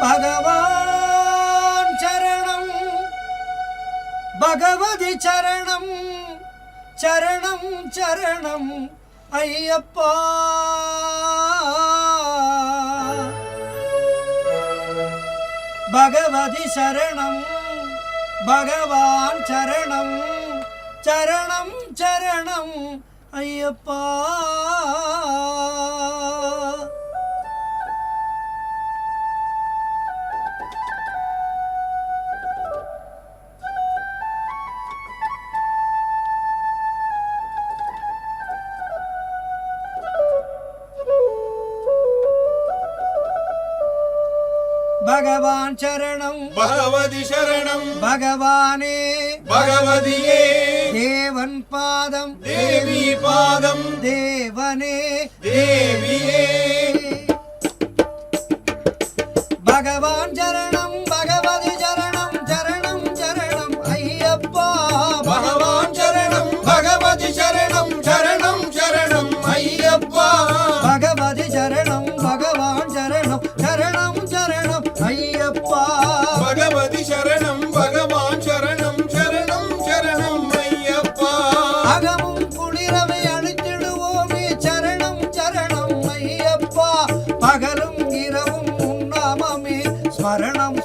ഭഗവാൻ ചരണം. ഭഗവതി ചരണം. ചരണം ചരണം അയ്യപ്പ. ഭഗവതി ശരണം ഭഗവാൻ ചരണം. ചരണം ചരണം അയ്യപ്പ. பகவான் சரணம். பகவதி சரணம். பகவானே. பகவதியே. தேவன் பாதம். தேவி பாதம். தேவனே. தேவியே.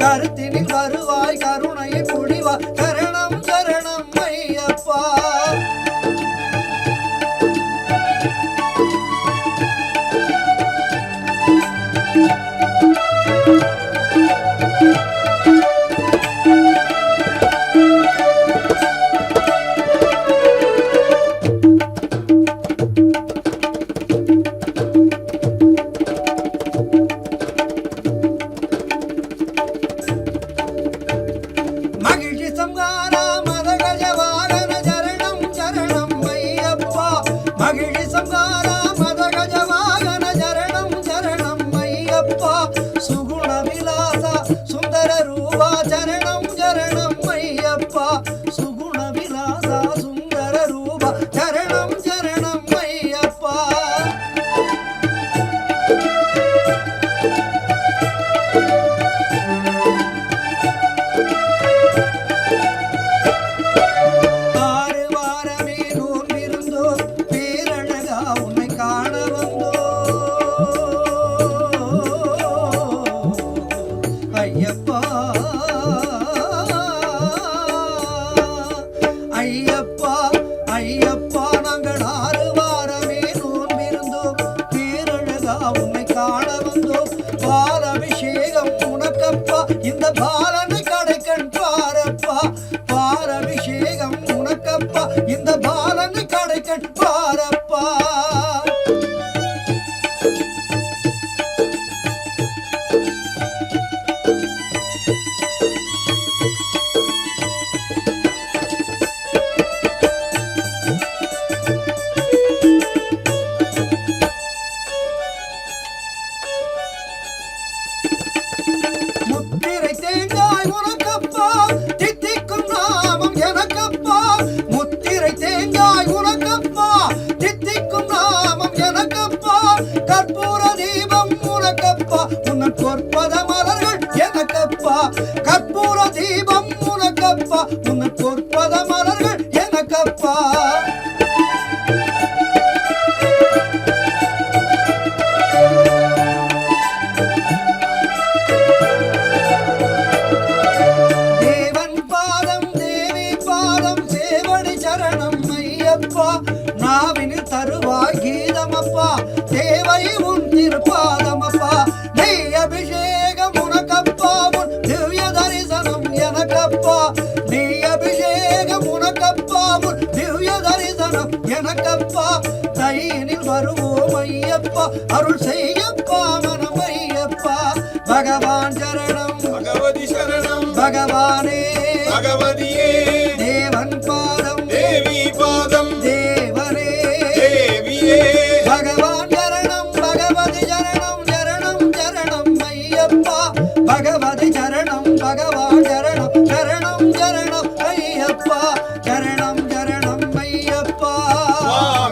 கருத்தினில் வருவாய் கருணையை புரிவாய் பாலன் கடைக்கண் பாரப்பா பாரபிஷேகம் உனக்கப்பா. இந்த பாலன் கடைக்கண் கற்பூர தீபம் உனக்கப்பா. உன் பொற்பத மலர்கள் எனக்கப்பா. நாவின் தருவாய் கீதமப்பா. உனக்கப்பா நீ அபிஷேகம் உனக்கப்பா உன் திவ்ய தரிசனம் எனக்கப்பா. தையினில் வருவோம் ஐயப்பா அருள் செய்யப்பா மனம் ஐயப்பா பகவான் சரணம் பகவதி சரணம். பகவானே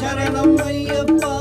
சரணம் ஐயப்பா.